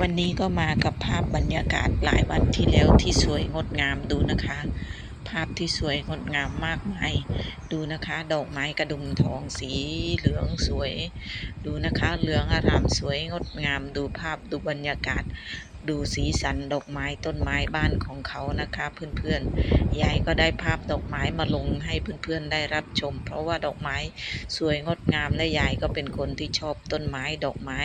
วันนี้ก็มากับภาพบรรยากาศหลายวันที่แล้วที่สวยงดงามดูนะคะ ภาพที่สวยงดงามมากมายดูนะคะ ดอกไม้กระดุมทองสีเหลืองสวย ดูนะคะ เหลืองอารามสวยงดงามดูภาพดูบรรยากาศ ดูสีสันดอกไม้ต้นไม้บ้านของเขานะคะเพื่อนๆ ยายก็ได้ภาพดอกไม้มาลงให้เพื่อนๆได้รับชม เพราะว่าดอกไม้สวยงดงามและยายก็เป็นคนที่ชอบต้นไม้ดอกไม้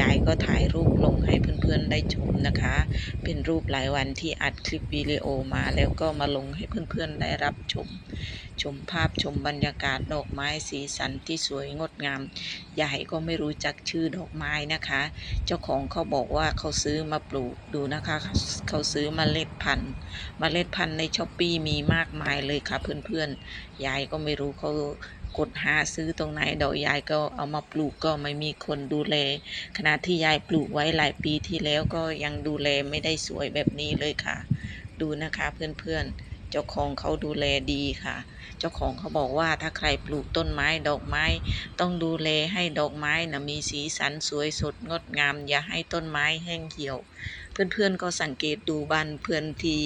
ยายก็ถ่ายรูปลงให้เพื่อนๆได้ชมนะคะ เป็นรูปหลายวันที่อัดคลิปวิดีโอมาแล้วก็มาลงให้เพื่อนๆได้รับชม ชมภาพชมบรรยากาศดอกไม้สีสันที่สวยงดงาม ยายก็ไม่รู้จักชื่อดอกไม้นะคะ เจ้าของเขาบอกว่าเขาซื้อมาปลูกดูนะคะ เขาซื้อมเมล็ดพันธุ์มเมล็ดพันธุ์ในช้อปปีมีมากมายเลยค่ะ เพื่อนๆยายก็ไม่รู้เขากดหาซื้อตรงไหนดอกยายก็เอามาปลูกก็ไม่มีคนดูแลขณะที่ยายปลูกไว้หลายปีที่แล้วก็ยังดูแลไม่ได้สวยแบบนี้เลยค่ะ ดูนะคะเพื่อนๆ เจ้าของเขาดูแลดีค่ะ เจ้าของเขาบอกว่าถ้าใครปลูกต้นไม้ดอกไม้ ต้องดูแลให้ดอกไม้นะมีสีสันสวยสดงดงาม อย่าให้ต้นไม้แห้งเหี่ยว เพื่อนๆก็สังเกตดูบ้านเพื่อนที่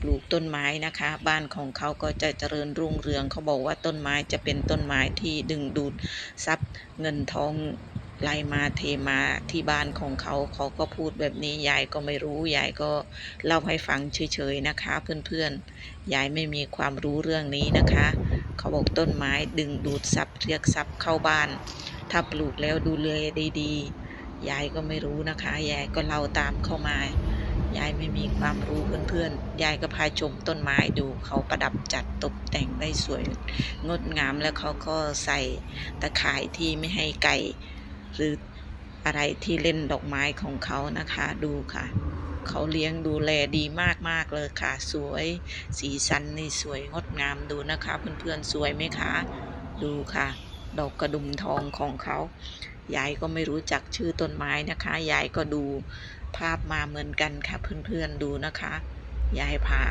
ปลูกต้นไม้นะคะ บ้านของเขาก็จะเจริญรุ่งเรืองเขาบอกว่าต้นไม้จะเป็นต้นไม้ที่ดึงดูดทรัพย์เงินทอง ไหลมาเทมาที่บ้านของเขาเขาก็พูดแบบนี้ยายก็ไม่รู้ยายก็เล่าให้ฟังเฉยๆนะคะ เพื่อนๆยายไม่มีความรู้เรื่องนี้นะคะ เขาบอกต้นไม้ดึงดูดทรัพย์เรียกทรัพย์เข้าบ้าน ถ้าปลูกแล้วดูแลดีๆยายก็ไม่รู้นะคะยายก็เล่าตามเข้ามายายไม่มีความรู้เพื่อนๆ ยายก็พาชมต้นไม้ดูเขาประดับจัดตกแต่งได้สวยงดงามแล้วเขาก็ใส่ตะข่ายที่ไม่ให้ไก่ หรืออะไรที่เล่นดอกไม้ของเขานะคะดูค่ะ เขาเลี้ยงดูแลดีมากๆเลยค่ะ สวยสีสันนี่สวยงดงามดูนะคะ เพื่อนๆสวยไหมคะ ดูค่ะ ดอกกระดุมทองของเขายายก็ไม่รู้จักชื่อต้นไม้นะคะ ยายก็ดูภาพมาเหมือนกันค่ะ เพื่อนๆดูนะคะ ยายพา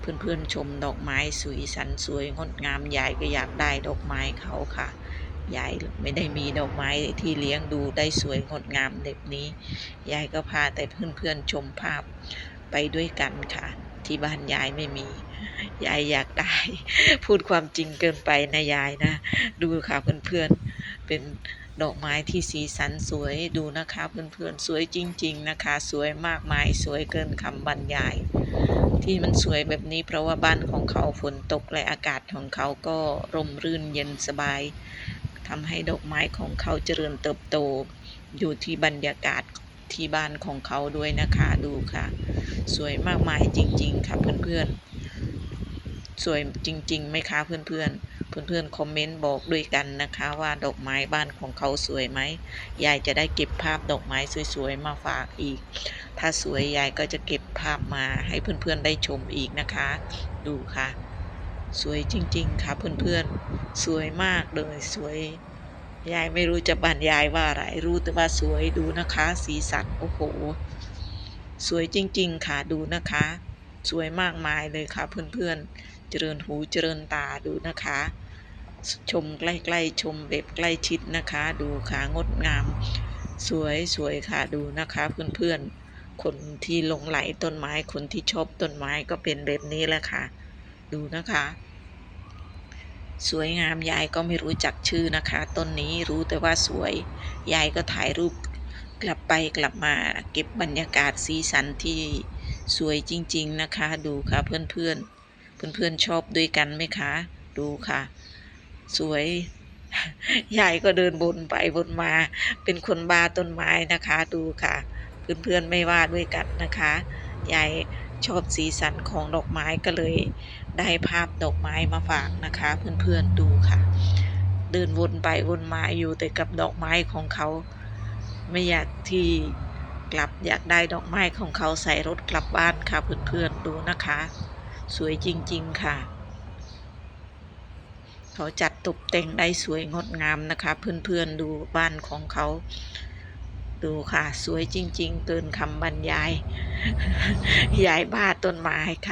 เพื่อนๆชมดอกไม้สวยสันสวยงดงามยายก็อยากได้ดอกไม้เขาค่ะ ยายไม่ได้มีดอกไม้ที่เลี้ยงดูได้สวยงดงามแบบนี้ ยายก็พาแต่เพื่อนๆชมภาพไปด้วยกันค่ะ ที่บ้านยายไม่มี ยายอยากได้พูดความจริงเกินไปนะยายนะ ดูค่ะเพื่อนๆ เป็นดอกไม้ที่สีสันสวยดูนะคะเพื่อนๆ สวยจริง ๆนะคะ สวยมากมายสวยเกินคำบรรยาย ที่มันสวยแบบนี้เพราะว่าบ้านของเขาฝนตกและอากาศของเขาก็ร่มรื่นเย็นสบายำให้ดอกไม้ของเขาเจริญเติบโต อยู่ที่บรรยากาศที่บ้านของเขาด้วยนะคะดูค่ะ สวยมากมายจริง ๆ ค่ะเพื่อนๆ สวยจริงๆไหมคะเพื่อนๆ เพื่อนๆคอมเมนต์บอกด้วยกันนะคะว่าดอกไม้บ้านของเขาสวยไหมยายจะได้เก็บภาพดอกไม้สวยๆมาฝากอีก ถ้าสวยยายก็จะเก็บภาพมาให้เพื่อนๆได้ชมอีกนะคะ ดูค่ะ สวยจริง ๆ ค่ะเพื่อนๆ สวยมากเลยสวย ยายไม่รู้จะบรรยายว่าอะไรรู้แต่ว่าสวยดูนะคะ สีสันโอ้โห สวยจริง ๆ ค่ะดูนะคะ สวยมากมายเลยค่ะเพื่อนๆ เจริญหูเจริญตาดูนะคะ ชมใกล้ๆชมแบบใกล้ชิดนะคะ ดูค่ะงดงาม สวยสวยค่ะดูนะคะเพื่อนๆคนที่หลงไหลต้นไม้คนที่ชอบต้นไม้ก็เป็นแบบนี้แหละค่ะ ดูนะคะ สวยงามยายก็ไม่รู้จักชื่อนะคะ ต้นนี้รู้แต่ว่าสวย ยายก็ถ่ายรูปกลับไปกลับมาเก็บบรรยากาศสีสันที่สวยจริง ๆนะคะ ดูค่ะเพื่อนๆ เพื่อนๆชอบด้วยกันไหมคะ ดูค่ะ สวยยายก็เดินบนไปบนมา เป็นคนบาต้นไม้นะคะ ดูค่ะ เพื่อนๆไม่ว่าด้วยกันนะคะยาย ชอบสีสันของดอกไม้ก็เลยได้ภาพดอกไม้มาฝากนะคะ เพื่อนๆดูค่ะ เดินวนไปวนมาอยู่แต่กับดอกไม้ของเขา ไม่อยากที่กลับอยากได้ดอกไม้ของเขาใส่รถกลับบ้านค่ะเพื่อนๆดูนะคะ สวยจริง ๆค่ะ เขาจัดตกแต่งได้สวยงดงามนะคะ เพื่อนๆดูบ้านของเขา ดูค่ะ สวยจริง ๆ เกินคำบรรยาย ยายบ้าต้นไม้ค่ะ